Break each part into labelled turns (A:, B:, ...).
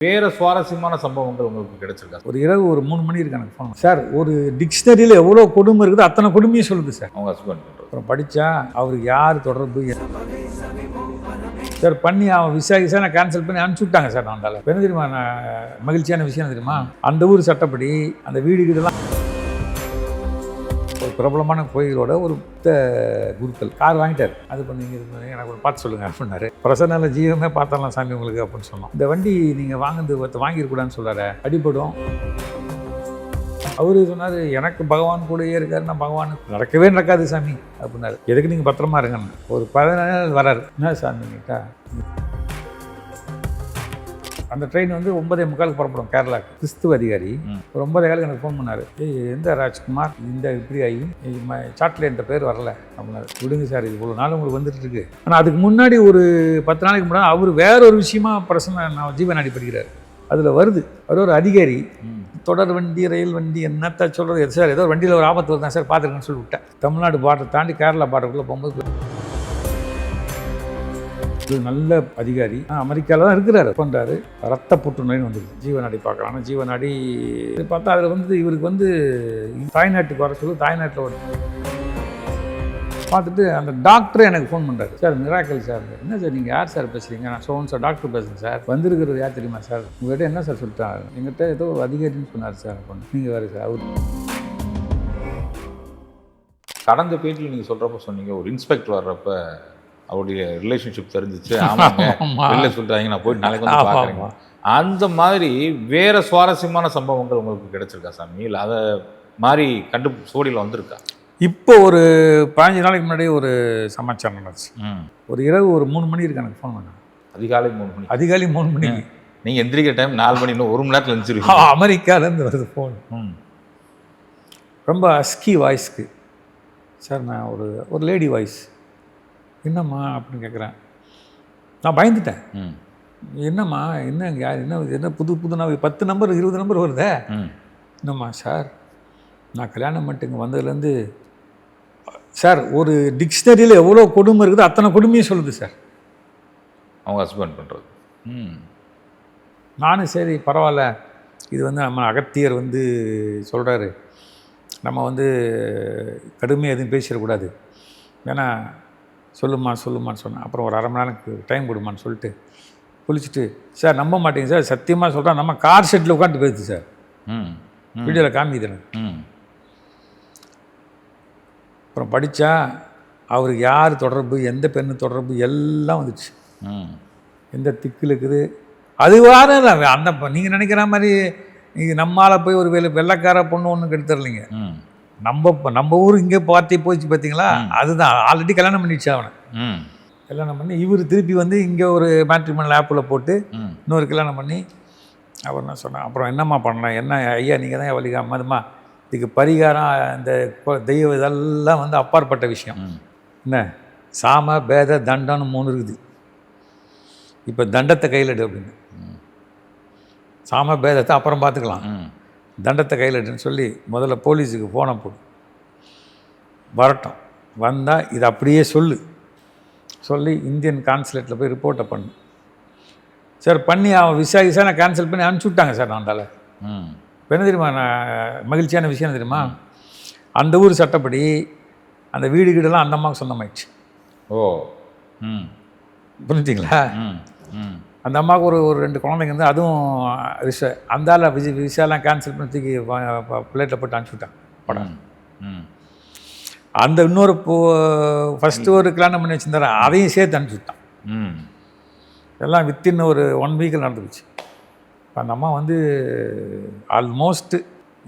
A: வேற சுவாரஸ்யமான சம்பவங்கள் உங்களுக்கு கிடைச்சிருக்கா?
B: ஒரு இரவு ஒரு மூணு மணி இருக்கு எனக்கு ஃபோன் சார் ஒரு டிக்ஷனரியில் எவ்வளோ கொடுமை இருக்குது அத்தனை கொடுமையும் சொல்லுது சார்.
A: அவங்க ஹஸ்பண்ட்
B: அப்புறம் படித்தா அவருக்கு யார் தொடர்பு? சார் பண்ணி அவன் விசாரிச்சா நான் கேன்சல் பண்ணி அனுப்பிச்சு விட்டாங்க சார் நான் என்ன தெரியுமா நான் மகிழ்ச்சியான விஷயம் தெரியுமா? அந்த ஊர் சட்டப்படி அந்த வீடு ஒரு பிரபலமான கோயிலோட ஒரு புத்த குருக்கள். கார் வாங்கிட்டார். அது பண்ணி எனக்கு ஒரு பார்த்து சொல்லுங்கள் அப்படின்னாரு. பிரசனால ஜீவமே பார்த்தரலாம் சாமி உங்களுக்கு அப்படின்னு சொன்னோம் இந்த வண்டி நீங்கள் வாங்குறது ஒருத்த வாங்கியிருக்கூடாதுன்னு சொல்கிறாரு அடிபடும். அவர் சொன்னார் எனக்கு பகவான் கூடயே இருக்காரு நான் பகவான் நடக்கவே நடக்காது சாமி அப்படின்னாரு. எதுக்கு நீங்கள் பத்திரமா இருங்கன்னு. ஒரு பதினாறு நாள் வராரு. என்ன சாமி? கேட்டா அந்த ட்ரெயின் வந்து ஒன்பதே முக்காலுக்கு புறப்படும் கேரளாக்கு கிறிஸ்துவ அதிகாரி. ஒரு ஒன்பதே காலுக்கு எனக்கு ஃபோன் பண்ணார். ஏய் எந்த ராஜ்குமார்? இந்த இப்படி ஆகி சாட்டில் என்ற பேர் வரல அப்படின்னாரு. விடுங்க சார் இது இவ்வளோ நாள் உங்களுக்கு வந்துட்டு இருக்கு. ஆனால் அதுக்கு முன்னாடி ஒரு பத்து நாளைக்கு முன்னாடி அவர் வேற ஒரு விஷயமா பிரச்சனை நான் ஜீவனாடி படிக்கிறார். அதில் வருது. அவர் ஒரு அதிகாரி. தொடர் வண்டி ரயில் வண்டி என்னத்த சொல்கிறது சார் ஏதோ வண்டியில் ஒரு ஆபத்து வருதான் சார் பார்த்துருக்கேன்னு சொல்லி விட்டேன் தமிழ்நாடு பார்டர் தாண்டி கேரளா பார்டருக்குள்ளே போகும்போது இது நல்ல அதிகாரி. அமெரிக்காவில் தான் இருக்கிறாரு. பண்ணுறாரு ரத்த புற்றுநோய்னு வந்துருக்கு ஜீவநாடி பார்க்கலாம் ஆனால் ஜீவநாடி இது பார்த்தா அதில் வந்து இவருக்கு வந்து தாய்நாட்டுக்கு வர சொல்லி தாய்நாட்டில் ஒரு பார்த்துட்டு அந்த டாக்டர் எனக்கு ஃபோன் பண்ணுறாரு சார் மிராக்கல் சார். என்ன சார் நீங்கள் யார் சார் பேசுகிறீங்க நான் சோன் சார் டாக்டர் பேசுகிறேன் சார். வந்திருக்கிறது யார் தெரியுமா சார்? உங்கள்கிட்ட என்ன சார் சொல்லிட்டாங்க? எங்கிட்ட ஏதோ அதிகாரின்னு சொன்னார் சார் அப்படின்னு நீங்கள் வேறு சார் அவர்.
A: கடந்த பேட்டியில் நீங்கள் சொல்கிறப்ப சொன்னீங்க ஒரு இன்ஸ்பெக்டர் வர்றப்ப அவருடைய ரிலேஷன்ஷிப் தெரிஞ்சிச்சு. ஆமாங்க. வெளில சொல்லிட்டாங்க நான் போயிட்டு நாளைக்கு வந்து பார்க்குறேங்க அந்த மாதிரி வேற சுவாரஸ்யமான சம்பவங்கள் உங்களுக்கு கிடைச்சிருக்கா சாமி? இல்லை அதை மாதிரி கண்டு சோடியில் வந்திருக்கா?
B: இப்போ ஒரு பதினஞ்சு நாளைக்கு முன்னாடி ஒரு சமாச்சாரம் நடந்துச்சு. ஒரு இரவு ஒரு மூணு மணி இருக்கு எனக்கு ஃபோன் பண்ணாங்க
A: அதிகாலை மூணு மணி.
B: அதிகாலை மூணு மணிக்கு
A: நீங்க எந்திரிக்கிற டைம் நாலு மணி இன்னும் ஒரு மணி நேரத்தில் எழுந்திருவீங்க
B: அமெரிக்காலேருந்து வருது ஃபோன் ரொம்ப அஸ்கி வாய்ஸ்க்கு சார் நான் ஒரு ஒரு லேடி வாய்ஸ் என்னம்மா அப்படின்னு கேட்குறேன். நான் பயந்துட்டேன். என்னம்மா என்ன யார் என்ன என்ன புது புது நம்பர் பத்து நம்பர் இருபது நம்பர் வருதே? என்னம்மா சார் நான் கல்யாணம் பண்ணிட்டு இங்கே வந்ததுலேருந்து சார் ஒரு டிக்ஷனரியில் எவ்வளோ கொடுமை இருக்குது அத்தனை கொடுமையும் சொல்லுது சார்.
A: அவங்க ஹஸ்பண்ட் பண்றது. ம்.
B: நானும் சரி பரவாயில்ல. இது வந்து நம்ம அகத்தியர் வந்து சொல்கிறாரு நம்ம வந்து கடுமையாக எதுவும் பேசிடக்கூடாது. ஏன்னா சொல்லுமா சொல்லுமான்னு சொன்னேன். அப்புறம் ஒரு அரை மணி நேரத்துக்கு டைம் கொடுமான்னு சொல்லிட்டு குளிச்சுட்டு சார் நம்ப மாட்டேங்க சார். சத்தியமாக சொல்கிறேன் நம்ம கார் ஷெட்டில் உட்காந்து போயிடுது சார்.
A: ம்
B: வீடியோவில் காமிக்குது எனக்கு.
A: ம்.
B: அப்புறம் படித்தா அவருக்கு யார் தொடர்பு எந்த பெண்ணு தொடர்பு எல்லாம் வந்துச்சு.
A: ம்.
B: எந்த திக்கில் இருக்குது? அது வார அந்த நீங்கள் நினைக்கிற மாதிரி இது நம்மால் போய் ஒரு வெள்ள வெள்ளைக்கார பொண்ணு ஒன்றும் கெடுத்துடலைங்க நம்ம நம்ம ஊர் இங்கே பார்ட்டி போச்சு பார்த்தீங்களா அதுதான். ஆல்ரெடி கல்யாணம் பண்ணிடுச்சு அவனை. கல்யாணம் பண்ணி இவர் திருப்பி வந்து இங்கே ஒரு மேட்ரிமோனல் ஆப்பில் போட்டு இன்னொரு கல்யாணம் பண்ணி அப்புறம் நான் சொன்னேன் அப்புறம் என்னம்மா பண்ணலாம் என்ன ஐயா நீங்கள் தான் வழிகா மதுமா இதுக்கு பரிகாரம் இந்த தெய்வம் இதெல்லாம் வந்து அப்பாற்பட்ட விஷயம். என்ன? சாம பேத தண்டம்னு மூணு இருக்குது. இப்போ தண்டத்தை கையில் எடு அப்படின்னு. சாம பேதத்தை அப்புறம் பார்த்துக்கலாம். தண்டத்தை கையில் எடுன்னு சொல்லி முதல்ல போலீஸுக்கு ஃபோனை போடு. வரட்டும். வந்தால் இது அப்படியே சொல்லு. சொல்லி இந்தியன் கான்சுலேட்டில் போய் ரிப்போர்ட்டை பண்ணு. சார் பண்ணி அவன் விசாரிச்சா நான் கேன்சல் பண்ணி அனுப்பிச்சி விட்டாங்க சார்
A: ம்.
B: இப்போ என்ன தெரியுமா நான் மகிழ்ச்சியான விஷயம் என்ன தெரியுமா? அந்த ஊர் சட்டப்படி அந்த வீடு வீடெல்லாம் அந்த அம்மாவுக்கு சொந்தமாயிடுச்சு.
A: ஓ. ம்.
B: புரிஞ்சுங்களா?
A: ம். ம்.
B: அந்த அம்மாவுக்கு ஒரு ஒரு ரெண்டு குழந்தைங்க வந்து அதுவும் விஷ அந்த ஆள் விசி விசாலாம் கேன்சல் பண்ணி தூக்கி பிளேட்டில் போட்டு அனுப்பிச்சி விட்டாங்க
A: ம் ம்.
B: அந்த இன்னொரு ஃபஸ்ட்டு ஒரு கல்யாணம் பண்ணி வச்சிருந்தாரு அதையும் சேர்த்து அனுப்பிச்சி விட்டான்.
A: ம்.
B: எல்லாம் வித்தின் ஒரு ஒன் வீக்கில் நடந்துச்சு இப்ப அந்த அம்மா வந்து ஆல்மோஸ்ட்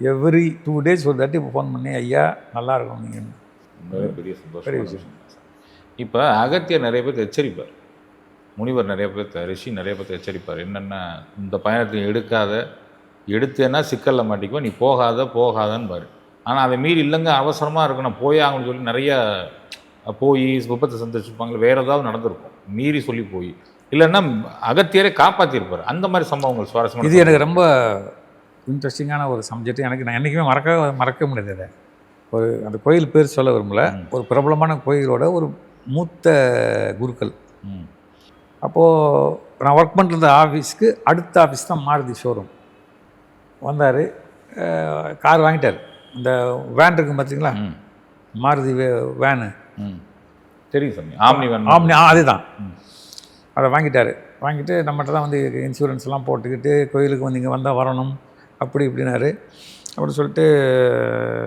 B: எவ்ரி டூ டேஸ் ஒரு தாட்டி ஃபோன் பண்ணி ஐயா நல்லா இருக்கும் நீங்கள்
A: பெரிய சந்தோஷம்
B: பெரிய விஷயம்.
A: இப்போ அகத்தியர் நிறைய பேர் எச்சரிப்பார். முனிவர் நிறைய பேர் ரிஷி நிறைய பேர் எச்சரிப்பார். என்னென்ன இந்த பயணத்தை எடுக்காத எடுத்தேன்னா சிக்கலில் மாட்டிக்குவா நீ போகாத போகாதன்னு பாரு ஆனால் அதை மீறி இல்லைங்க அவசரமாக இருக்கு நான் போயே ஆகணும்னு சொல்லி நிறைய போய் விபத்தை சந்திச்சிருப்பாங்க வேற ஏதாவது நடந்திருக்கும். மீறி சொல்லி போய். இல்லைன்னா அகத்தியரை காப்பாற்றிருப்பார் அந்த மாதிரி சம்பவங்கள் சுவாரஸ்யமான
B: இது எனக்கு ரொம்ப இன்ட்ரெஸ்டிங்கான ஒரு சப்ஜெக்ட் எனக்கு நான் என்றைக்குமே மறக்க மறக்க முடியாது அதை. ஒரு அந்த கோயில் பேர் சொல்ல விரும்பல. ஒரு பிரபலமான கோயிலோட ஒரு மூத்த குருக்கள். அப்போது நான் ஒர்க் பண்ணுற ஆஃபீஸ்க்கு அடுத்த ஆஃபீஸ் தான் மாருதி ஷோரூம் வந்தார். கார் வாங்கிட்டார். இந்த வேன் இருக்கும் பார்த்தீங்களா மாருதி வேனு
A: ம். தெரியும் சாமி. ஆம்னி வேன்
B: ஆம்னி ஆ அதுதான். அதை வாங்கிட்டாரு. வாங்கிட்டு நம்மகிட்ட தான் வந்து இன்சூரன்ஸ் எல்லாம் போட்டுக்கிட்டு கோயிலுக்கு வந்து இங்கே வந்தால் வரணும். அப்படி இப்படினாரு அப்படி சொல்லிட்டு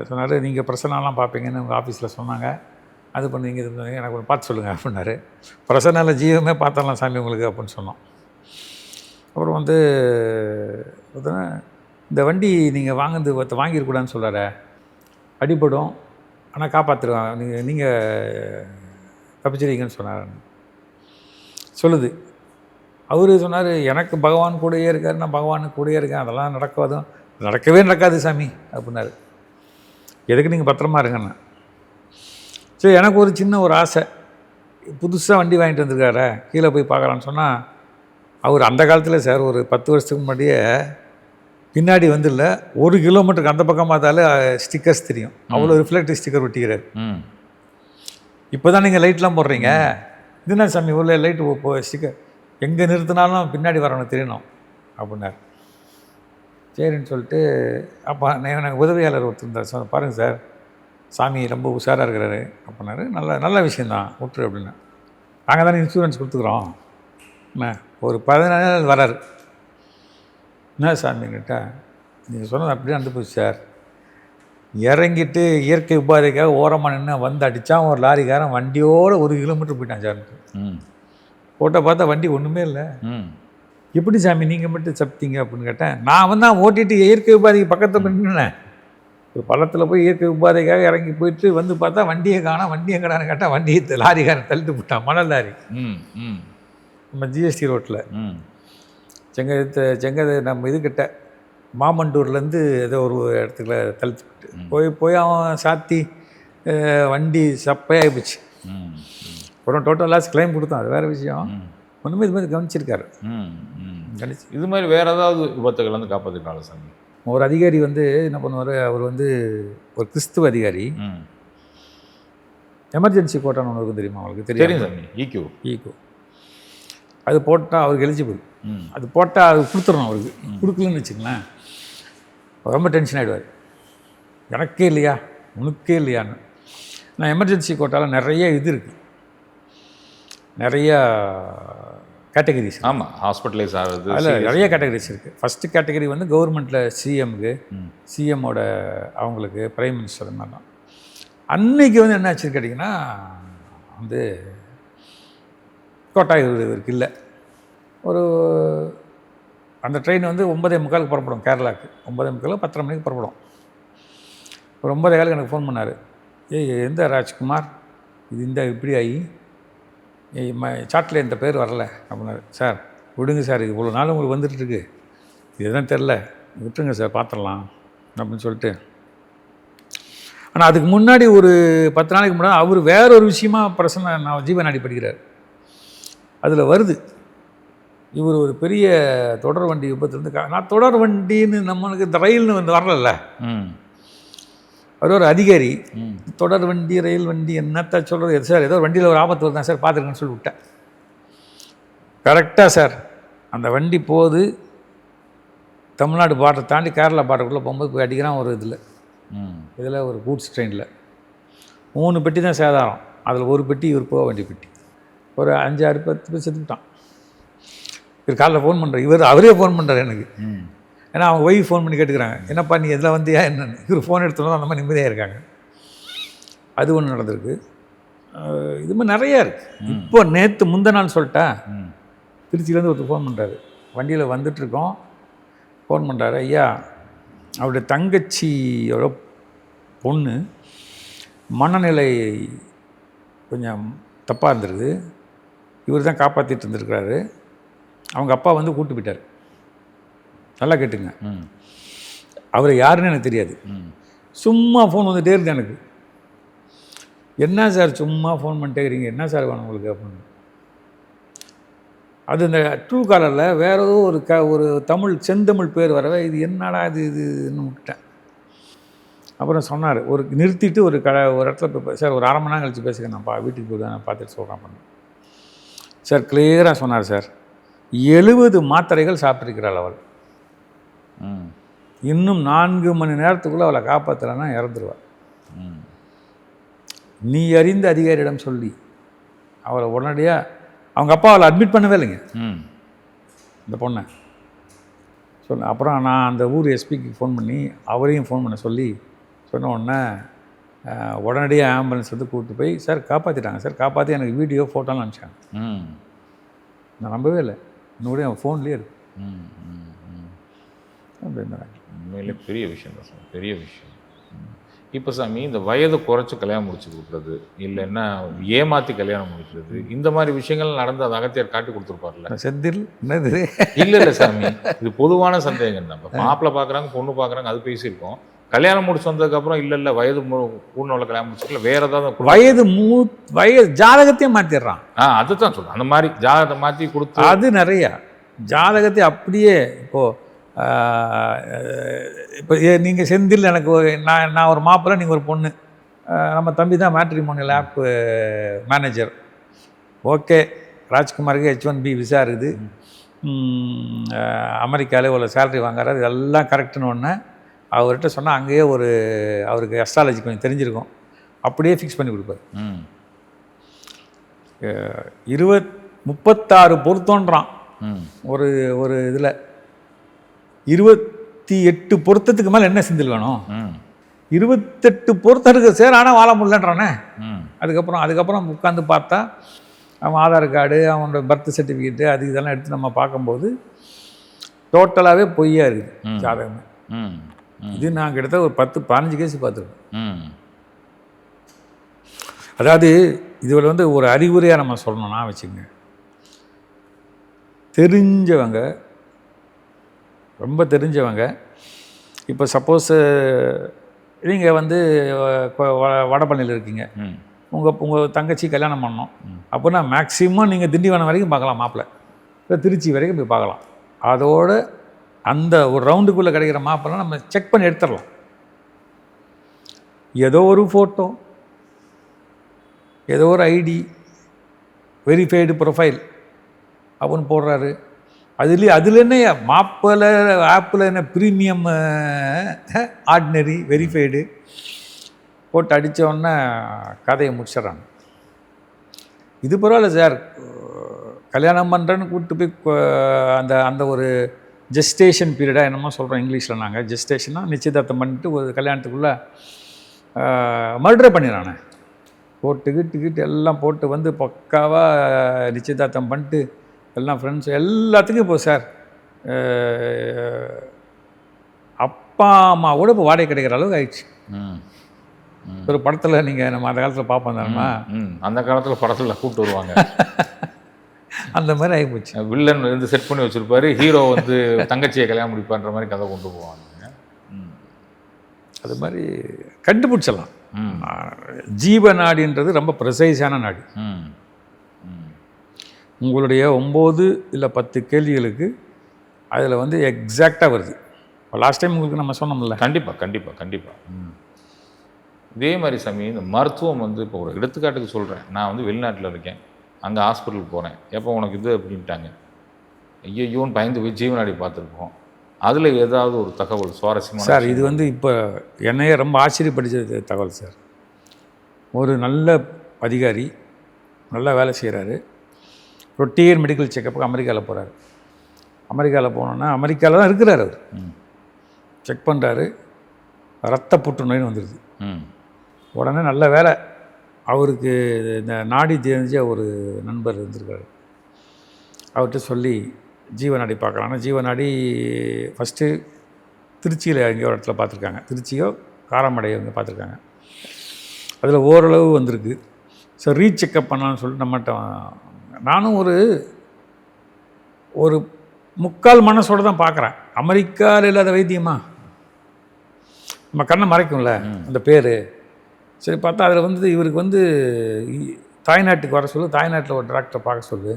B: சொன்னார் நீங்கள் பிரசனாலாம் பார்ப்பீங்கன்னு உங்கள் ஆஃபீஸில் சொன்னாங்க. அது பண்ணுவீங்க இது பண்ணுவீங்க எனக்கு ஒரு பார்த்து சொல்லுங்கள் அப்படின்னாரு. பிரசனால ஜீவமே பார்த்தரலாம் சாமி உங்களுக்கு அப்படின்னு சொன்னோம். அப்புறம் வந்து பார்த்தோன்னா இந்த வண்டி நீங்கள் வாங்குறது ஒருத்த வாங்கியிருக்கூடாதுன்னு சொல்கிறார அடிபடும் ஆனால் காப்பாற்றிடுவாங்க நீங்கள் நீங்கள் தப்பிச்சிருக்கீங்கன்னு சொன்னார். சொல்லுது. அவர் சொன்னார் எனக்கு பகவான் கூடயே இருக்கார் நான் பகவானுக்கு கூடயே இருக்கேன். அதெல்லாம் நடக்காதும் நடக்கவே நடக்காது சாமி அப்படின்னாரு. எதுக்கு நீங்கள் பத்திரமா இருங்கண்ணா சரி எனக்கு ஒரு சின்ன ஒரு ஆசை. புதுசாக வண்டி வாங்கிட்டு வந்திருக்காரு கீழே போய் பார்க்கலான்னு சொன்னால் அவர் அந்த காலத்தில் சார் ஒரு பத்து வருஷத்துக்கு முன்னாடியே பின்னாடி வந்து இல்லை ஒரு கிலோமீட்டருக்கு அந்த பக்கம் பார்த்தாலே ஸ்டிக்கர்ஸ் தெரியும். அவ்வளோ ரிஃப்ளெக்டிவ் ஸ்டிக்கர் ஒட்டிக்கிறார்.
A: ம்.
B: இப்போ தான் நீங்கள் லைட்லாம் போடுறீங்க இதுனா சாமி உள்ள லைட்டு போ ஸ்டிக்கர் எங்கே நிறுத்தினாலும் பின்னாடி வரவனுக்கு தெரியணும் அப்படின்னார். சரின்னு சொல்லிட்டு அப்போ எனக்கு உதவியாளர் ஒருத்தர் இருந்தார். சார் பாருங்கள் சார் சாமி ரொம்ப உஷாராக இருக்கிறாரு அப்படின்னாரு. நல்ல நல்ல விஷயந்தான் விட்டுரு அப்படின்னா. நாங்கள் தானே இன்சூரன்ஸ் கொடுத்துக்குறோம். என்ன? ஒரு பதினாலு நாள் வராரு. என்ன சாமி கேட்டால் நீங்கள் சொன்னது அப்படியே நடந்து போச்சு சார். இறங்கிட்டு இயற்கை உபாதைக்காக ஓரமாக நின்று வந்து அடித்தான் ஒரு லாரிக்காரன் வண்டியோடு ஒரு கிலோமீட்டர் போயிட்டான் சார்.
A: ம்.
B: போட்டோ பார்த்தா வண்டி ஒன்றுமே இல்லை.
A: ம்.
B: எப்படி சாமி நீங்கள் மட்டும் சப்தீங்க அப்படின்னு கேட்டேன். நான் வந்து ஓட்டிட்டு இயற்கை உபாதைக்கு பக்கத்தில் நின்னேன். ஒரு பள்ளத்தில் போய் இயற்கை உபாதைக்காக இறங்கி போயிட்டு வந்து பார்த்தா வண்டியை காணோம் வண்டியை காணான்னு கேட்டால் வண்டியை லாரிக்காரன் தள்ளிட்டு போட்டான் மணல் லாரி.
A: ம் ம்.
B: நம்ம ஜிஎஸ்டி ரோட்டில்
A: ம்.
B: செங்க செங்க நம்ம இதுக்கிட்ட மாமண்டூர்லேருந்து ஏதோ ஒரு இடத்துல தள்ளிட்டு போய் போய் அவன் சாத்தி வண்டி சப்பையாகி போச்சு. அப்புறம் டோட்டல் லாஸ் கிளைம் கொடுத்தான் அது வேறு விஷயம். ஒன்றுமே இது மாதிரி கவனிச்சிருக்காரு. கணிச்சு
A: இது மாதிரி வேற ஏதாவது விபத்துகள் வந்து காப்பாற்றிருக்காங்களா சாமி?
B: ஒரு அதிகாரி வந்து என்ன பண்ணுவார்? அவர் வந்து ஒரு கிறிஸ்துவ அதிகாரி. எமர்ஜென்சி கோட்டான்னு ஒன்று இருக்கும் தெரியுமா அவங்களுக்கு தெரியும்
A: தெரியும் சாமி. ஈக்யூ.
B: ஈகோ அது போட்டால் அவருக்கு எலிஜிபிள். அது போட்டால் அது கொடுத்துடணும் அவருக்கு. கொடுக்கலன்னு வச்சுங்களேன் ரொம்ப டென்ஷன் ஆகிடுவார் எனக்கே இல்லையா? உனக்கே இல்லையான்னு. நான் எமர்ஜென்சி கோட்டாவில் நிறைய இது இருக்குது நிறைய கேட்டகரிஸ்
A: ஆமாம் ஹாஸ்பிட்டலைஸ் ஆகிறது
B: அதில் நிறைய கேட்டகரிஸ் இருக்குது ஃபஸ்ட்டு கேட்டகரி வந்து கவர்மெண்ட்டில் சிஎம்க்கு சிஎம்மோட அவங்களுக்கு பிரைம் மினிஸ்டர் மாதிரிலாம் அன்னைக்கு வந்து என்ன ஆச்சுன்னு கேட்டிங்கன்னா வந்து கோட்டா இவர் இவருக்கு இல்லை. ஒரு அந்த ட்ரெயின் வந்து ஒன்பதே முக்காலுக்கு புறப்படும் கேரளாவுக்கு ஒன்பதே முக்கால் பத்தரை மணிக்கு புறப்படும். ஒரு ஒன்பதே காலுக்கு எனக்கு ஃபோன் பண்ணார். ஏய் எந்த ராஜ்குமார்? இது இந்த இப்படி ஆகி சாட்டில் இந்த பேர் வரல அப்படின்னாரு. சார் விடுங்க சார் இது இவ்வளோ நாள் உங்களுக்கு வந்துட்டுருக்கு. இதுதான் தெரில. விட்டுருங்க சார் பார்த்துடலாம் அப்படின்னு சொல்லிட்டு. ஆனால் அதுக்கு முன்னாடி ஒரு பத்து நாளைக்கு முன்னாடி அவர் வேற ஒரு விஷயமா பிரசனை நான் ஜீவநாடி படிக்கிறார். அதில் வருது. இவர் ஒரு பெரிய தொடர் வண்டி விபத்துலேருந்து கா நான் தொடர் வண்டின்னு நம்மளுக்கு இந்த ரயில்னு வந்து வரல
A: ம்.
B: அவர் ஒரு அதிகாரி. தொடர் வண்டி ரயில் வண்டி என்னத்த சொல்கிறது எது சார்? ஏதோ வண்டியில் ஒரு ஆபத்து வருதான் சார்? பார்த்துருக்கேன்னு சொல்லி விட்டேன். கரெக்டாக சார். அந்த வண்டி போகுது. தமிழ்நாடு பார்டர் தாண்டி கேரளா பார்டருக்குள்ளே போகும்போது போய் அடிக்கிறான் ஒரு இதில்.
A: ம்.
B: இதில் ஒரு கூட்ஸ் ட்ரெயினில். மூணு பெட்டி தான் சேதாரம். அதில் ஒரு பெட்டி இவர் போக வேண்டிய பெட்டி. ஒரு அஞ்சாறு பத்து பேர் செத்துக்கிட்டான் இவர் காலைல ஃபோன் பண்ணுறாரு இவர் அவரே ஃபோன் பண்ணுறாரு எனக்கு.
A: ம்.
B: ஏன்னா அவங்க ஒய்ஃப் ஃபோன் பண்ணி கேட்டுக்கிறாங்க. என்னப்பா நீ எதில் வந்தியா? என்னன்னு. இவர் ஃபோன் எடுத்தோம் அந்த மாதிரி நிம்மதியாக இருக்காங்க. அது ஒன்று நடந்திருக்கு. இது மாதிரி நிறையா இருக்குது இப்போ நேற்று முந்த நாள் சொல்லிட்டேன் திருச்சியிலேருந்து ஒருத்தர் ஃபோன் பண்ணுறாரு வண்டியில் வந்துட்டுருக்கோம் ஃபோன் பண்ணுறாரு ஐயா அவருடைய தங்கச்சியோட பொண்ணு மனநிலை கொஞ்சம் தப்பாக இருந்திருக்கு இவர் தான் காப்பாற்றிட்டு இருந்திருக்கிறாரு. அவங்க அப்பா வந்து கூட்டு போயிட்டார். நல்லா கேட்டுங்க.
A: ம்.
B: அவர் யாருன்னு எனக்கு தெரியாது.
A: ம்.
B: சும்மா ஃபோன் வந்துட்டே இருக்கு எனக்கு. என்ன சார் சும்மா ஃபோன் பண்ணிட்டே இருக்கிறீங்க என்ன சார் வேணும் உங்களுக்கு அப்படின்னு. அது இந்த ட்ரூ காலரில் வேற ஏதோ ஒரு க ஒரு தமிழ் செந்தமிழ் பேர் வரவே இது என்னடா இது இதுன்னு விட்டேன் அப்புறம் சொன்னார் ஒரு நிறுத்திட்டு ஒரு கடை ஒரு இடத்துல போய் சார் ஒரு அரை மணி நேரம் கழிச்சு பேசுங்க நான் பா வீட்டுக்கு போய் நான் பார்த்துட்டு சொல்கிறேன் பண்ணேன் சார் கிளியராக சொன்னார் சார். எழுபது மாத்திரைகள் சாப்பிட்டிருக்கிறாள் அவள். இன்னும் நான்கு மணி நேரத்துக்குள்ளே அவளை காப்பாற்றலைன்னா இறந்துருவாள்
A: ம்
B: நீ அறிந்த அதிகாரியிடம் சொல்லி அவளை உடனடியாக அவங்க அப்பா அவளை அட்மிட் பண்ணவே இல்லைங்க.
A: ம்.
B: இந்த பொண்ணை. சொன்ன அப்புறம் நான் அந்த ஊர் எஸ்பிக்கு ஃபோன் பண்ணி அவரையும் ஃபோன் பண்ண சொல்லி சொன்ன உடனே உடனடியாக ஆம்புலன்ஸ் வந்து கூப்பிட்டு போய் சார் காப்பாற்றிட்டாங்க சார் காப்பாற்றி எனக்கு வீடியோ ஃபோட்டோலாம் அனுப்பிச்சாங்க.
A: ம்.
B: நான் நம்பவே இல்லை. இன்னும் என் ஃபோன்லேயே இருக்கு.
A: ம் ம் ம்.
B: அப்படின்னாங்க
A: உண்மையிலே பெரிய விஷயம் தான் சார் பெரிய விஷயம். இப்போ சாமி இந்த வயது குறைச்சி கல்யாணம் முடிச்சு கொடுக்குறது இல்லைன்னா ஏமாற்றி கல்யாணம் முடிக்கிறது இந்த மாதிரி விஷயங்கள் நடந்து அது அகத்தியார் காட்டி கொடுத்துருப்பார்ல.
B: செந்தில் என்னது?
A: இல்லை இல்லை சாமி இது பொதுவான சந்தேகம் தான் இப்போ மாப்பிள்ளை பார்க்குறாங்க பொண்ணு பார்க்குறாங்க அது பேசியிருக்கோம். கல்யாணம் முடிச்சு வந்ததுக்கப்புறம் இல்லை இல்லை வயது பூர்ணவில் கல்யாணம் முடிச்சுக்கல வேற ஏதாவது
B: வயது மூ வயது ஜாதகத்தையும் மாற்றிடுறான்
A: ஆ அதுதான் சொல்றேன். அந்த மாதிரி ஜாதகத்தை மாற்றி கொடுத்து
B: அது நிறையா. ஜாதகத்தை அப்படியே இப்போது இப்போ நீங்கள் செந்தில் எனக்கு நான் நான் ஒரு மாப்பிள்ளை நீங்கள் ஒரு பொண்ணு. நம்ம தம்பி தான் மேட்ரிமோனியல் ஆப் மேனேஜர் ஓகே. ராஜ்குமாருக்கு ஹெச் ஒன் பி விசா இருக்குது. அமெரிக்காவில் இவ்வளோ சேலரி வாங்குறாரு. இதெல்லாம் கரெக்டுன்னு ஒன்று அவர்கிட்ட சொன்னால் அங்கேயே ஒரு அவருக்கு அஸ்ட்ராலஜி கொஞ்சம் தெரிஞ்சிருக்கும். அப்படியே ஃபிக்ஸ் பண்ணி கொடுப்பாரு.
A: ம்.
B: இருபத் முப்பத்தாறு பொருத்தம்ன்றான்
A: ம்.
B: ஒரு ஒரு இதில். இருபத்தி எட்டு பொருத்தத்துக்கு மேலே என்ன செந்தில் வேணும்? இருபத்தெட்டு பொருத்தம் இருக்குது சார் ஆனால் வாழ முடியலன்றானே? அதுக்கப்புறம் அதுக்கப்புறம் உட்காந்து பார்த்தா அவன் ஆதார் கார்டு அவனோட பர்த் சர்டிஃபிகேட்டு அது இதெல்லாம் எடுத்து நம்ம பார்க்கும்போது டோட்டலாகவே பொய்யா இருக்குது. ஜாதகமே. இது நான் கிட்டத்தட்ட ஒரு பத்து பதினஞ்சு கேஸ் பார்த்துருக்கேன். அதாவது இதில் வந்து ஒரு அறிகுறியாக நம்ம சொல்லணும்னா வச்சுங்க தெரிஞ்சவங்க ரொம்ப தெரிஞ்சவங்க. இப்போ சப்போஸ் நீங்கள் வந்து வடபழனியில் இருக்கீங்க. உங்கள் உங்கள் தங்கச்சி கல்யாணம் பண்ணோம். அப்போனா மேக்ஸிமம் நீங்கள் திண்டிவனம் வரைக்கும் பார்க்கலாம் மாப்பிள்ளை இல்லை திருச்சி வரைக்கும் போய் பார்க்கலாம். அதோட அந்த ஒரு ரவுண்டுக்குள்ளே கிடைக்கிற மாப்பிள்ளை நம்ம செக் பண்ணி எடுத்துடலாம். ஏதோ ஒரு ஃபோட்டோ ஏதோ ஒரு ஐடி வெரிஃபைடு ப்ரொஃபைல் அப்படின்னு போடுறாரு. அதுலேயே அதில் என்ன மாப்பில் ஆப்பில் என்ன ப்ரீமியம் ஆர்டினரி வெரிஃபைடு போட்டு அடிச்ச கதையை முடிச்சிடறாங்க. இது பரவாயில்ல சார். கல்யாணம் பண்ணுறேன்னு கூப்பிட்டு போய் அந்த அந்த ஒரு ஜெஸ்டேஷன் பீரியடாக என்னமோ சொல்கிறோம் இங்கிலீஷில் நாங்கள் ஜெஸ்டேஷனாக நிச்சயதார்த்தம் பண்ணிட்டு ஒரு கல்யாணத்துக்குள்ளே மர்டரை பண்ணிடுறானே போட்டு கிட்டு கிட்டு எல்லாம் போட்டு வந்து பக்காவாக நிச்சயதார்த்தம் பண்ணிட்டு எல்லாம் ஃப்ரெண்ட்ஸ் எல்லாத்துக்கும் இப்போ சார் அப்பா அம்மா கூட இப்போ வாடகை கிடைக்கிற அளவுக்கு ஆயிடுச்சு.
A: ம்.
B: ஒரு படத்தில் நீங்கள் நம்ம அந்த காலத்தில் பார்ப்போம் தானே
A: ம் அந்த காலத்தில் படத்தில் கூப்பிட்டு வருவாங்க.
B: அந்த மாதிரி ஆகிப்போச்சு
A: வில்லன் வந்து செட் பண்ணி வச்சிருப்பாரு ஹீரோ வந்து தங்கச்சியை கல்யாணம் முடிப்பான்ற மாதிரி கதை கொண்டு போவாங்க.
B: அது மாதிரி கண்டுபிடிச்சிடலாம் ஜீவ நாடின்றது ரொம்ப ப்ரிசைஸான நாடி. உங்களுடைய ஒம்பது இல்லை பத்து கேள்விகளுக்கு அதில் வந்து எக்ஸாக்டாக வருது. இப்போ லாஸ்ட் டைம் உங்களுக்கு நம்ம சொன்னோம்ல.
A: கண்டிப்பாக கண்டிப்பாக கண்டிப்பாக இதே மாதிரி சாமி இந்த மருத்துவம் வந்து இப்போ ஒரு எடுத்துக்காட்டுக்கு சொல்கிறேன் நான் வந்து வெளிநாட்டில் இருக்கேன். அங்கே ஹாஸ்பிட்டலுக்கு போகிறேன் எப்போ உனக்கு இது அப்படின்ட்டாங்க. ஐயோன்னு பயந்து போய் ஜீவனாடி பார்த்துருப்போம். அதில் ஏதாவது ஒரு தகவல் சுவாரஸ்யமான
B: சார் இது வந்து இப்போ என்னையே ரொம்ப ஆச்சரியப்படுத்த தகவல் சார். ஒரு நல்ல அதிகாரி நல்லா வேலை செய்கிறாரு ரொட்டீன் மெடிக்கல் செக்கப்புக்கு அமெரிக்காவில் போகிறாரு அமெரிக்காவில் போனோன்னா அமெரிக்காவில் தான் இருக்கிறார் அவர். செக் பண்ணுறாரு ரத்த புற்றுநோய்னு வந்துடுது
A: ம்.
B: உடனே நல்ல வேலை. அவருக்கு இந்த நாடி தெரிஞ்ச ஒரு நண்பர் இருந்திருக்காரு. அவர்கிட்ட சொல்லி ஜீவநாடி பார்க்கலாம்னா ஜீவநாடி ஃபஸ்ட்டு திருச்சியில் எங்கேயோ ஒரு இடத்துல பார்த்துருக்காங்க. திருச்சியோ காரமடையோ இங்கே பார்த்துருக்காங்க. அதில் ஓரளவு வந்திருக்கு. ஸோ ரீசெக்கப் பண்ணலாம்னு சொல்லிட்டு நம்மகிட்ட நானும் ஒரு ஒரு முக்கால் மனசோட தான் பார்க்குறேன். அமெரிக்காவில் இல்லாத வைத்தியமா? நம்ம கண்ணை மறைக்கும்ல அந்த பேர். சரி பார்த்தா அதில் வந்து இவருக்கு வந்து தாய்நாட்டுக்கு வர சொல்லு தாய்நாட்டில் ஒரு டாக்டரை பார்க்க சொல்லு.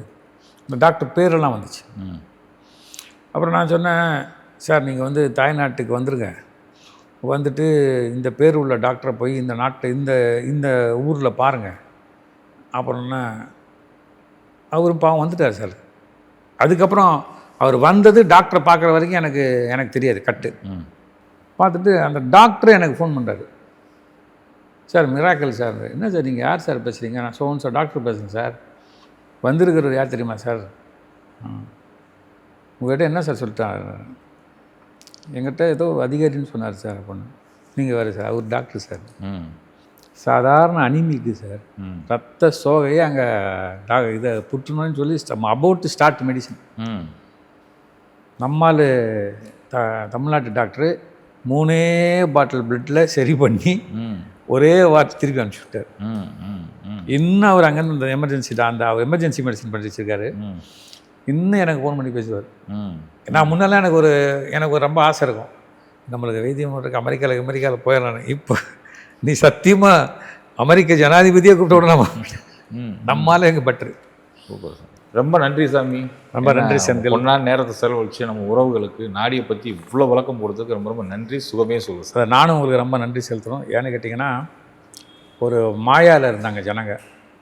B: இந்த டாக்டர் பேரெல்லாம் வந்துச்சு.
A: ம்.
B: அப்புறம் நான் சொன்னேன் சார் நீங்கள் வந்து தாய்நாட்டுக்கு வந்துருங்க. வந்துட்டு இந்த பேர் உள்ள டாக்டரை போய் இந்த நாட்டை இந்த இந்த ஊரில் பாருங்கள் அப்புறம்னா அவரும் பாவம் வந்துட்டார் சார். அதுக்கப்புறம் அவர் வந்தது டாக்டரை பார்க்குற வரைக்கும் எனக்கு எனக்கு தெரியாது கட்டு.
A: ம்.
B: பார்த்துட்டு அந்த டாக்டர் எனக்கு ஃபோன் பண்ணுறாரு சார் மிராக்கல் சார். என்ன சார் நீங்கள் யார் சார் பேசுகிறீங்க நான் சோன் சார் டாக்டர் பேசுகிறேன் சார். வந்திருக்கிறவர் யார் தெரியுமா சார்? உங்கள்கிட்ட என்ன சார் சொல்லிட்டார்? எங்கிட்ட ஏதோ அதிகாரின்னு சொன்னார் சார் அப்படின்னு நீங்கள் வேறு சார் அவர் டாக்டர் சார்.
A: ம்.
B: சாதாரண அனிமிக்கு சார். ரத்த சோகையே அங்கே டா இதை புற்றுநோய்னு சொல்லி அபவுட் டு ஸ்டார்ட் மெடிசன் நம்மால் த தமிழ்நாட்டு டாக்டரு மூணே பாட்டில் பிளட்டில் சரி பண்ணி ஒரே வார்த்தை திருப்பி அனுப்பிச்சி விட்டார்
A: ம் ம் ம்.
B: இன்னும் அவர் அங்கேருந்து இந்த எமர்ஜென்சி அந்த எமர்ஜென்சி மெடிசன் பண்ணி வச்சிருக்காரு. இன்னும் எனக்கு ஃபோன் பண்ணி பேசுவார். நான் முன்னெல்லாம் எனக்கு ஒரு எனக்கு ஒரு ரொம்ப ஆசை இருக்கும். நம்மளுக்கு வைத்தியம் பண்ணுறதுக்கு அமெரிக்காவில் அமெரிக்காவில் போயிடலாம் இப்போ நீ சத்தியமாக அமெரிக்க ஜனாதிபதியே கூப்பிட்டு
A: ம்.
B: நம்மால் எங்கள் பற்று?
A: Super sir. ரொம்ப நன்றி சாமி.
B: ரொம்ப நன்றி செந்தில்.
A: ஒன்றா நேரத்தை செலவழிச்சு நம்ம உறவுகளுக்கு நாடியை பற்றி இவ்வளோ விளக்கம் போடுறதுக்கு ரொம்ப ரொம்ப நன்றி. சுகமே சுகம் சார்.
B: நானும் உங்களுக்கு ரொம்ப நன்றி செலுத்தணும் ஏன்னு கேட்டிங்கன்னா ஒரு மாயாவில் இருந்தாங்க ஜனங்க.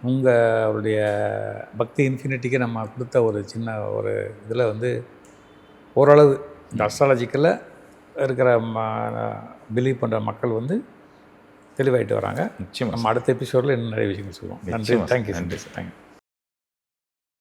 B: உங்களுடைய பக்தி இன்ஃபினிட்டிக்கு நம்ம கொடுத்த ஒரு சின்ன ஒரு இதில் வந்து ஓரளவு இந்த அஸ்ட்ராலஜிக்கலில் இருக்கிற பிலீவ் பண்ணுற மக்கள் வந்து தெளிவாயிட்டு வராங்க.
A: நிச்சயமா
B: நம்ம அடுத்த எபிசோடில் இன்னும் நிறைய விஷயங்கள் சொல்லுவோம். நன்றி. தேங்க்யூ
A: நன்றி
B: சார் தேங்க்யூ